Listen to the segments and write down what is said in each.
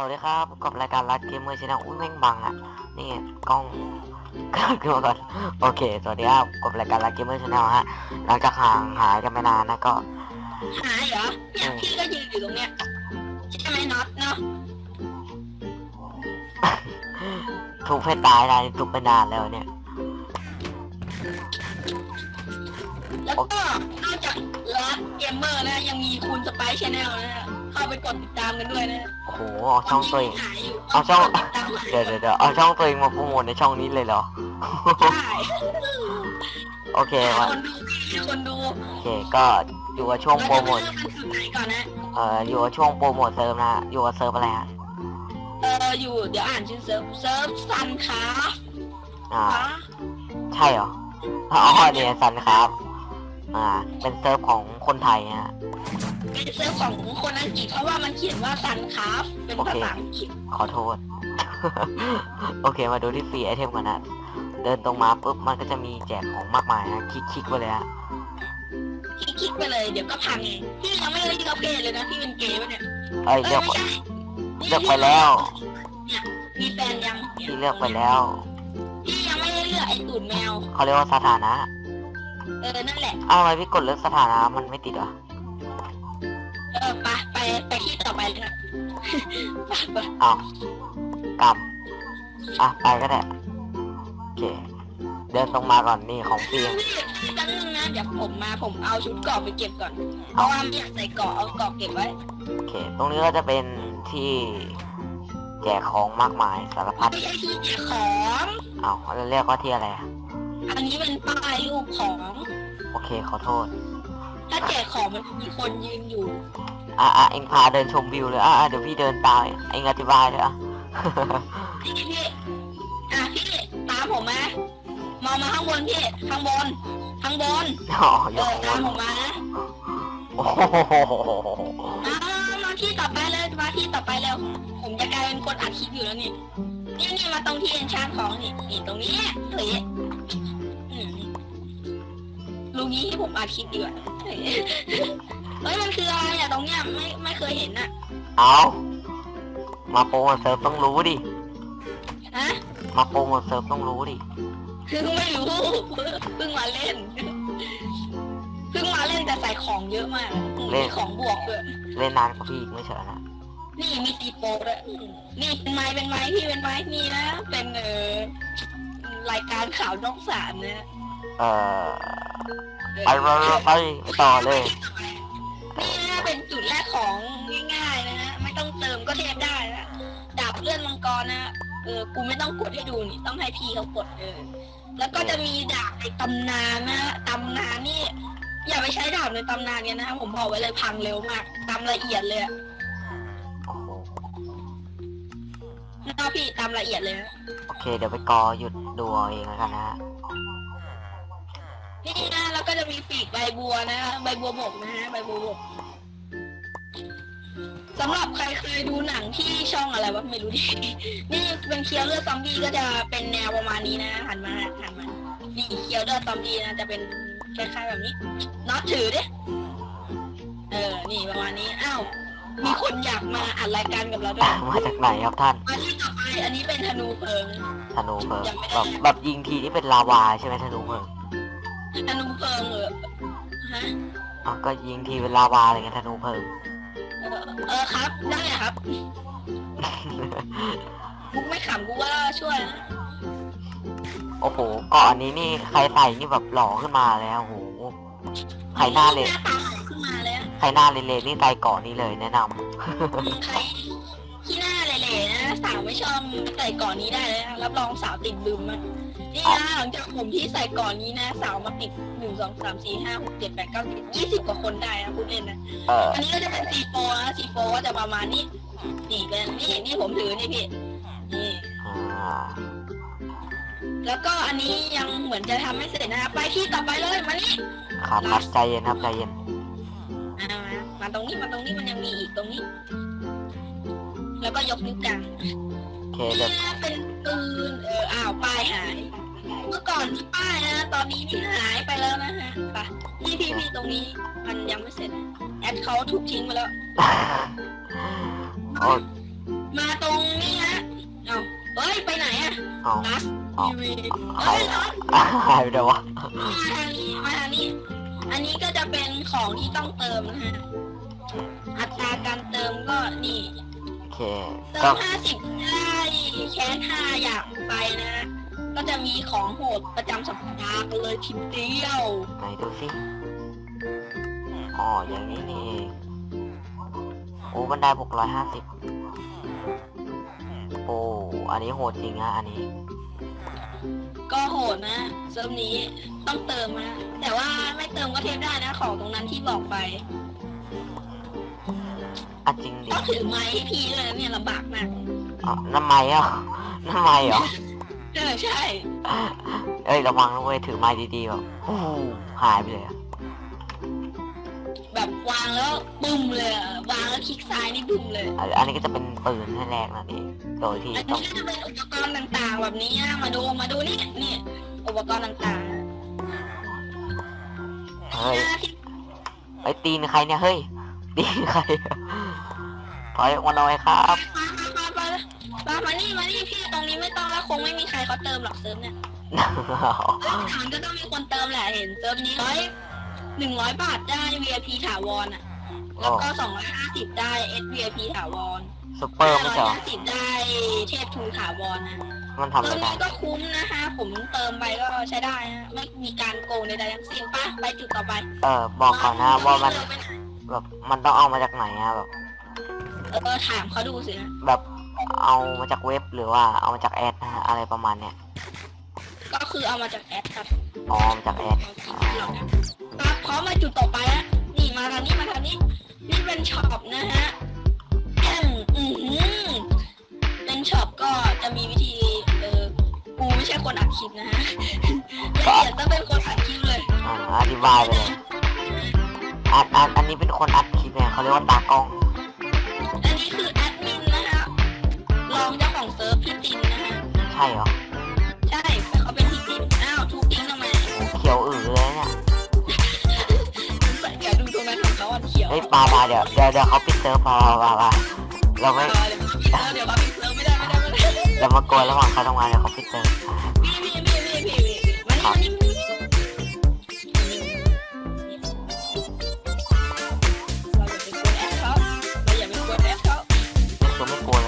สวัสดีครับกับรายการรัดเกมเมอร์ชแนลอุ้ยแม่งบังอะ นี่ไงกล้องขึ้นมาก่อนโอเค สวัสดีครับกับรายการรัดเกมเมอร์ชแนลฮะหลังจากห่างหายกันไปนานนะก็ หายเหรอเนี่ยพี่ก็ยืนอยู่ตรงเนี้ยใช่ไหมน็อตเนาะทุบให้ตายได้ทุบไปนานแล้วเนี่ย แล้วก็นอกจากรัดเกมเมอร์นะยังมีคุณสไปซ์ชแนลนะฮะเข้าไปกดติดตามกันด้วยนะโอ้โหเอาช่องตัวเองหายอยู่เอาช่องกดติดตามหายเดี๋ยวเดี๋ยวเดี๋ยวเอาช่องตัวเองมาโปรโมทในช่องนี้เลยเหรอใช่โอเคมาคนดูพี่คนดูโอเคก็อยู่กับช่วงโปรโมทเราจะเริ่มกันสุดไหนก่อนนะเอ่ออยู่กับช่วงโปรโมทเซิร์ฟนะอยู่กับเซิร์ฟอะไรฮะเอออยู่เดี๋ยวอ่านชื่อเซิร์ฟเซิร์ฟซันคาอ่าคะใช่เหรออ๋อเนี่ยซันครับ อ่า เป็นเซิร์ฟของคนไทยฮะ เป็นเซิร์ฟของคนอังกฤษเพราะว่ามันเขียนว่าซันคาเป็นภาษาอังกฤษขอโทษ โอเคมาดูที่ฟรีไอเทมกันนะ เดินตรงมาปุ๊บมันก็จะมีแจกของมากมายนะคลิกคลิกไปเลยฮะคลิกๆไปเลยเดี๋ยวก็พังเองพี่ยังไม่ได้เลือกเกย์เลยนะพี่เป็นเกย์ปะเนี่ยเอ้ยเอ้เลืยอกไม่ใช่เลือกไปแล้วเนี่ยมีแฟนยังพี่เลือกไปแล้วพี่ยังไม่ได้เลือกไอ้ตูดแมวเขาเรียกว่าสถานะ เออนั่นแหละอ้าวทำไมพี่กดเลือกสถานะมันไม่ติดเหรอเออไปไปไปที่ต่อไปเลยนะไปไปอ้าวกรรมอะไปก็ได้โอเคเดินตรงมาก่อนนี่ของฟรีพี่ตั้งนึงนะเดี๋ยวผมมาผมเอาชุดเกราะไปเก็บก่อนเพราะว่าไม่อยากใส่เกราะเอาเกราะเก็บไว้โอเค ตรงนี้ก็จะเป็นที่แจกของมากมายสารพัดไม่ใช่ที่แจกของอ้าวแล้วเรียกว่าที่อะไรอะอันนี้เป็นป้ายรูปของ โอเคขอโทษ ถ้าแจกของมันมีคนยืนอยู่ อะอะเอ็งพาเดินชมวิวเลยอะอะเดี๋ยวพี่เดินตามเอ็งอธิบายเลยอะ พี่พี่อะพี่ตามผมมามองมาข้างบนพี่ข้างบน ข้างบนอ๋อเอออยู่ข้างบตามนผมมานะโอ้โหอ่ามาที่ต่อไปเลยมาที่ต่อไปแล้ว ผมจะกลายเป็นคนอัดคลิปอยู่แล้วนี่นี่นี่มาตรงที่เอนชานของนี่นี่ตรงนี้เฮ้ยอืมลุงนี้ที่ผมอัดคลิปอยู่อะเฮ้ย เฮ้ยมันคืออะไรอะตรงเนี้ยไม่ไม่เคยเห็นอะเอามาโปรโมทเซิร์ฟต้องรู้ดิ ฮะมาโปรโมทเซิร์ฟต้องรู้ดิ คือไม่รู้เพิ่งมาเล่นเพิ่งมาเล่นแต่ใส่ของเยอะมากมีของบวกด้วยเล่นนานกว่าพี่อีกไม่เฉยนะนี่มีตีโปรด้วยอืมนี่เป็นไม้เป็นไม้พี่เป็นไม้นี่นะเป็นเออรายการข่าวนอกสารนะ เอ่อไปไปไปไปต่อเลยนี่นะเป็นจุด แรกของง่ายๆนะฮะไม่ต้องเติมก็เทปได้นะดาบเลื่อนมังกรนะเออกูไม่ต้องกดให้ดูนี่ต้องให้พี่เขากดเออแล้วก็จะมีดาบในตำนานนะตำนานนี่ อย่าไปใช้ดาบในตำนานกันนะผมบอกไว้เลยพังเร็วมากตำละเอียดเลยอะโอ้โหนะพี่ตำละเอียดเลยนะโอเคเดี๋ยวไปกอหยุดดูเอาเองแล้วกันนะฮะนี่นะแล้วก็จะมีปีกใบบัวนะใบบัวบกนะฮะใบบัวบก สำหรับใครเคยดูหนังที่ช่องอะไรวะไม่รู้ดิ นี่เป็นเคียวเลือดซอมบี้ก็จะเป็นแนวประมาณนี้นะหันมาหันมา นี่เคียวเลือดซอมบี้นะจะเป็นคล้ายๆแบบนี้น็อตถือดิ เออ นี่ประมาณนี้ อ้าว มีคนอยากมาอัดรายการกับเราด้วย มาจากไหนครับท่านมาที่ต่อไป อันนี้เป็นธนูเพลิง ธนูเพลิงแบบแบบยิงทีนี่เป็นลาวาใช่ไหมธนูเพลิงธนูเพลิงเหรอฮะอ๋อก็ยิงทีเป็นลาวาอะไรเงี้ยธนูเพลิง เออเออครับ ได้ครับมุกไม่ขำกูว่าช่วยนะโอ้โหเกาะอันนี้นี่ใครใส่นี่แบบหล่อขึ้นมาแล้วโอ้โหใครหน้าเลหน้าตาใสขึ้นมาเลยอะใครหน้าเละๆนี่ใส่เกาะนี้เลยแนะนำอืมใครที่หน้าเหล่ๆนะ สาวไม่ชอบใส่ก่อนนี้ได้เลยนะรับรองสาวติดบึมอะนี่นะหลังจากผมที่ใส่ก่อนนี้นะ สาวมาติดหนึ่งสองสามสี่ห้าหกเจ็ดแปดเก้าสิบยี่สิบกว่าคนได้นะพูดเล่นนะเออ อันนี้ก็จะเป็นซีโฟนะซีโฟก็จะประมาณนี้นี่เป็นนี่นี่ผมถือนี่พี่นี่อ่าแล้วก็อันนี้ยังเหมือนจะทำไม่เสร็จนะครับไปที่ต่อไปเลยมานี่ครับครับใจเย็นครับใจเย็น อ่ามามาตรงนี้มาตรงนี้มันยังมีอีกตรงนี้ แล้วก็ยกนิ้วกลางโอเคนี่เดี๋ยวนะเป็นปืนเอออ้าวป้ายหาย เมื่อก่อนมีป้ายนะ ตอนนี้นี่หายไปแล้วนะฮะไปนี่พี่พี่ตรงนี้มันยังไม่เสร็จ แอดเขาถูกทิ้งไปแล้วโอ้มมาตรงนี้ฮะเอ้าเฮ้ยไปไหนอะเอารัสเอาทีวีเฮ้ยรัส หายไปเดี๋ยววะมาทางนี้มาทางนี้ อันนี้ก็จะเป็นของที่ต้องเติมนะฮะ อัตราการเติมก็นี่โอ เคเติก็มห้าสิบได้แค้นห้าอย่างไปนะ ก็จะมีของโหดประจำสัปดาห์กันเลยทีเดียว ไหนดูสิอ๋ออย่างนี้นี่เองโอ้บันไดบวกร้อยห้าสิบโอ้ อันนี้โหดจริงฮะอันนี้ ก็โหดนะเซิร์ฟนี้ต้องเติมนะแต่ว่าไม่เติมก็เทปได้นะ ของตรงนั้นที่บอกไป อะจริงดิต้องถือไม้ให้พี่ด้วยนะเนี่ยลำบากมากอ๋อน้ำไม้เหรอน้ำไม้เหรอเออใช่ เอ้ยระวังนะเว้ยถือไม้ดีๆแบบอู้หูหายไปเลยอะแบบวางแล้วบุ้มเลยอะวางแล้วคลิกซ้ายนี่บุ้มเลย อันอันนี้ก็จะเป็นปืนให้แรกนั่นเองโดยที่อันต้องนี้ก็จะเป็นอุปกรณ์ต่างๆ แบบนี้นะมาดูมาดูนี่นี่อุปกรณ์ต่างๆเฮ้ยหน้าที่ไอ้ยตีนใครเนี่ยเฮ้ย ตีใครถอยออกมาหน่อยครับ มามามามานี่มานี่พี่ตรงนี้ไม่ต้องแล้วคงไม่มีใครเขาเติมหรอกเซิร์ฟเนี่ยมันก็ต้องมีคนเติมแหละเห็นเซิร์ฟนี้ร้อยหนึ่งร้อยบาทได้ VIP ถาวรอะ แล้วก็สองร้อยห้าสิบได้ SVIP ถาวรซุปเปอร์ไม่ใช่เหรอห้าสิบได้เทพทูถาวรนะมันทำเติไม่มได้นี้ก็คุ้มนะคะ ผมเติมไปก็ใช้ได้นะไม่มีการโกงใดๆทั้งสิ้นป่ะไปจุดต่อไป เออบอกก่อนนะว่ามัน แบบมันต้องเอามาจากไหนอะแบบ เออถามเขาดูสินะแบบเอามาจากเว็บหรือว่าเอามาจากแอดนะฮะอะไรประมาณเนี้ยก็คือเอามาจากแอปครับอ๋อมาจากแอด ครับพร้อมมาจุดต่อไปฮะนี่มาทางนี้มาทางนี้นี่เป็นช็อปนะฮะแอมอือหือเป็นช็อปก็จะมีวิธีเออกูไม่ใช่คนอัดคลิปนะฮะละเอียดต้องเป็นคนอัดคลิปเลย อ่าอธิบายไปเลย อันอันอันนี้เป็นคนอัดคลิปเนี่ยเขาเรียกว่าตากล้อง อันนี้คือแอดมินนะฮะรองเจ้าของเซิร์ฟพี่ตินนะฮะใช่เหรอใช่แต่เขาเป็นพี่ตินอ้าวทุกทิ้งทำไมเขียวอือเลยเนี่ยอย่าดูตรงนั้นของเขาอันเขียวเฮ้ยปาปาเดี๋ยวเดี๋ยวเดี๋ยวเขาปิดเซิร์ฟปาปาปาปาเราเอไม่อเดี๋ยวเขาเดี๋ยวเขาปิดเซิร์ฟไม่ได้ไม่ได้ไม่ได้เรามาโกนระหว่างเขาทำงานเดี๋ยวเขาปิดเซิร์ฟ นี่คือไม่กลัวแล้วใช่ไหมเนี่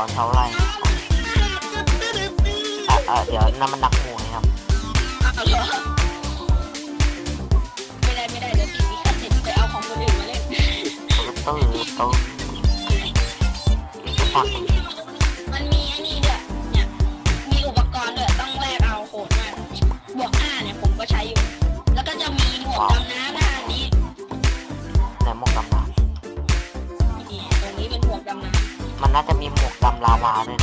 อนเท่าไรอะเออเดี๋ยวนั่นมันนักมวยครับ เอาเหรอไม่ได้ไม่ได้เดี๋ยวติดลิขสิทธิ์ไปเอาของคนอื่นมาเล่นตื้อตื้อฟังมันมีไอ้นี่ด้วยเนี่ย มีอุปกรณ์ด้วยต้องแลกเอาโหดมากบวกห้าเนี่ยผมก็ใช้อยู่ แล้วก็จะมีหมวกดำน้ำ วก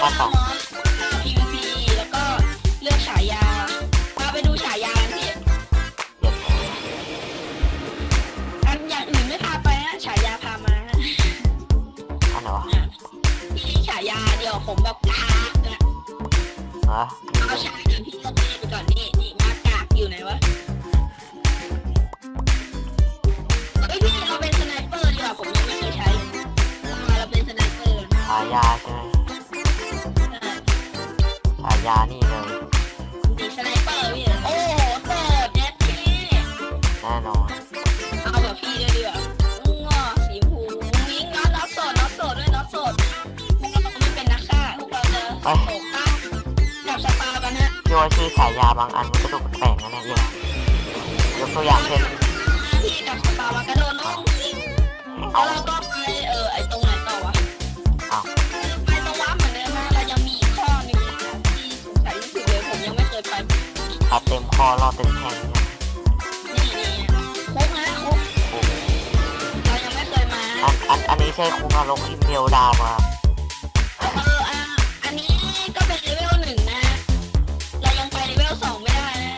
ข้อสองพีวีแล้วก็เลือกฉายาพาไปดูฉายาพี่อันอย่างอื่นไม่พาไปนะฉายาพามาอันเหรอพี่ฉายาเดี๋ยวผมแบบกากนะฮะเอาฉายาพี่เลือไปก่อนนี่นี่มากากอยู่ไหนวะเอ้ยพี่เราเป็นสไนเปอร์ดีกว่าผมยังไม่เคยใช้เราเป็นสไนเปอร์ฉายาใช่ไหมายานี่เลยดีสไนเปอร์พี่โอ้โหโสดเด็ดพี่แน่นอนเอาแบบพี่ด้วยดีกว่าง้อสีชมพูนิ้งน็อตน็อตโสดน็อตโสดด้วยน็อตโสดพวกเราไม่เป็นนักฆ่าพวกเราจะโศกตั้งจับสปากันฮะพี่ว่าชื่อฉายาบางอันมันก็ดูแปลกๆนะเนี่ยยังยกตัวอย่างเช่น ช่คุงอารมณ์อิมเพลดาวครับเอออะอันนี้ก็เป็นเลเวลหนึ่งนะ เรายังไปเลเวลสองไม่ได้นะ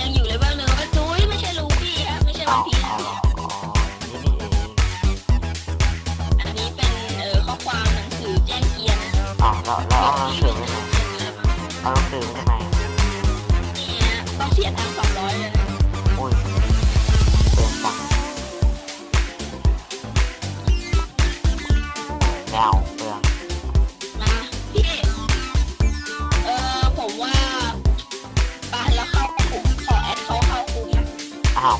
ยังอยู่เลเวลหนึ่งก็จุ้ยไม่ใช่ลูบี้ฮะไม่ใช่วัเอานพีชเอา เอา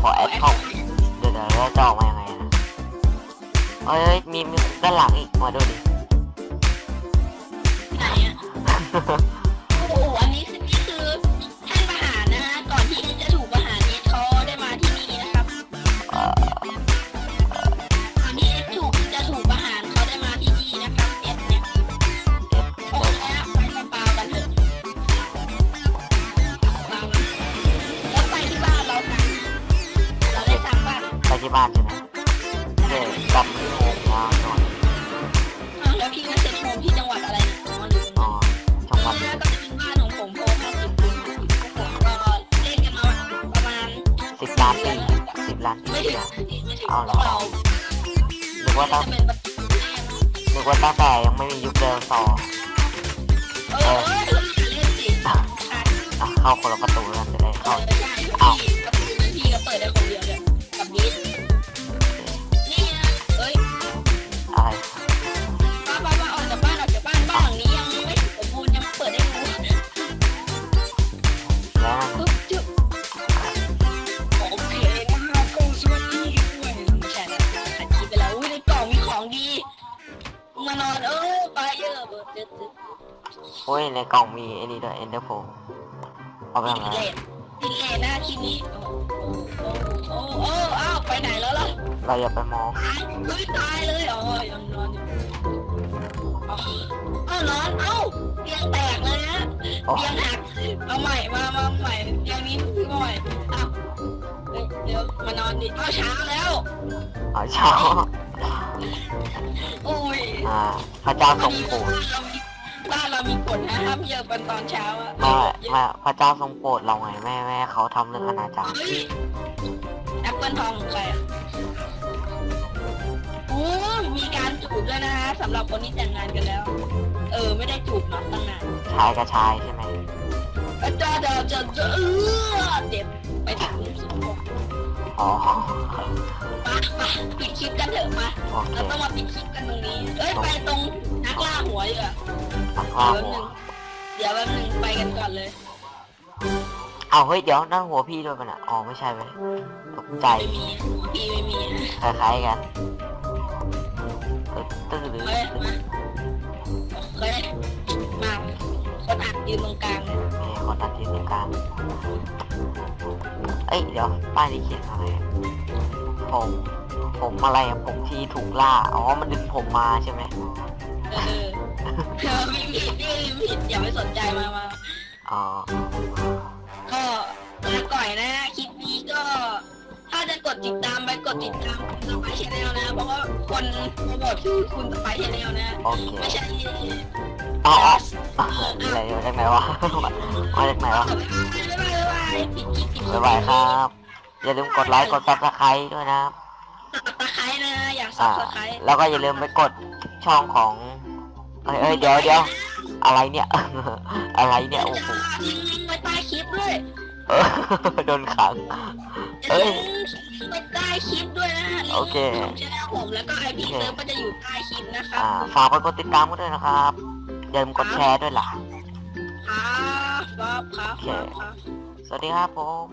ขอแอดเข้าเดี๋ยวเดี๋ยวเราจะออกมายังไงนะเอ้ยมีมีด้านหลังอีกมาดูดิไหนอะ เออเล่นสิใช่อะเข้าคนละประตูแล้วจะได้เข้าอใช่พี่ประตูนั้นพี่ก็เปิดได้คนเดียวเลย โอ้ยในกล่องมีไอ้นี่ด้วยเอ็นเดอร์โฟเอาไปติทำดอะไรเลทติดเลทนะคลิปนี้โอ้โอ้โอ้โอ้อ้าวไปไหนแล้วล่ะเราอย่าไปมองตายเฮ้ยตายเลยอ๋อยังนอนอยู่อ๋อเอ้านอนเอ้าเตียงแตกเลยนะโอ้เตียงหักเอาใหม่มามาใหม่เตียงนี้ซื้อมาใหม่อ้าวเฮ้ยเดี๋ยวมานอนดิเอาเช้าแล้วเอาเช้าโอ้ยอ่าพระเจ้าทรงโปรดบ้านเรา มีกฎนะห้ามเยอะกันตอนเช้าอะแม่แม่พระเจ้าทรงโปรดเราไงแม่แม่เขาทำเรื่องอนาจารเฮ้ยแอปเปิลทองของใครอะโอ้มีการจูบด้วยนะฮะสำหรับคนที่แต่งงานกันแล้ว เออ ไม่ได้จูบมาตั้งนานชายกับชายใช่ไหมก็จะจะจะจะเออเจ็บไปถึงสุดหกอ๋อมามาปิดคลิปกันเถอะมาโอเคเราต้องมาปิดคลิปกันตรงนี้ เอ้ยไปตรงนักล่าหัวดีกว่า ตักเดี๋ล่ายวแป๊บหันึวงเดี๋ยวแป๊บนึงไปกันก่อนเลยเอาเฮ้ยเดี๋ยวนั่งหัวพี่ด้วยกันอะอ๋อไม่ใช่เว้ยตกใจไม่มีพี่ไม่มีคล้ายๆกันเออตื้อหรือเฮ้ยมาเฮ้ยมาคนอัดยืนตรงกลางเลยนี่คนตัดที่ตรงกลางเอ้ยเดี๋ยวป้ายนี้เขียนอะไรอะผมผมอะไรอะผมที่ถูกล่าอ๋อมันดึงผมมาใช่ไหม เออเออมีผิดนี่มีผิด อย่าไปสนใจมามาอ๋อก็ลาก่อยนะคลิปนี้ก็ ถ้าจะกดติดตามไปกดติดตามคุณสไปชแนลนะ เพราะว่าคนโปรโมทคือคุณสไปชแนลนะ โอเคไม่ใช่อ๋ออ๋ออะไรมาจากไหนวะมาจากไหนวะบ๊ายบายบ๊ายบายปิดคลิปปิดคลิปบ๊ายบายครับ อย่าลืมกดไลค์กดซับสไครต์ด้วยนะครับตะไคร้นะอยากซับอ่าสไครต์แล้วก็อย่าลืมไปกดช่องของเอ้ยเอ้ยเดี๋ยวเดี๋ยว อะไรเนี่ย อะไรเนี่ยโอ้โหทิ้งลิงก์ไว้ใต้คลิปด้วยเออโดนขัง เอ้ยทิ้งไว้ใต้คลิปด้วยนะฮะลิงก์โอเคของช่องผมแล้วก็ไอพีโอเคเซิร์ฟก็จะอยู่ใต้คลิปนะครับอ่าฝากไปกดติดตามกันด้วยนะครับอย่าลืมกดแชร์ด้วยล่ะ ครับครับครับครับครับสวัสดีครับผม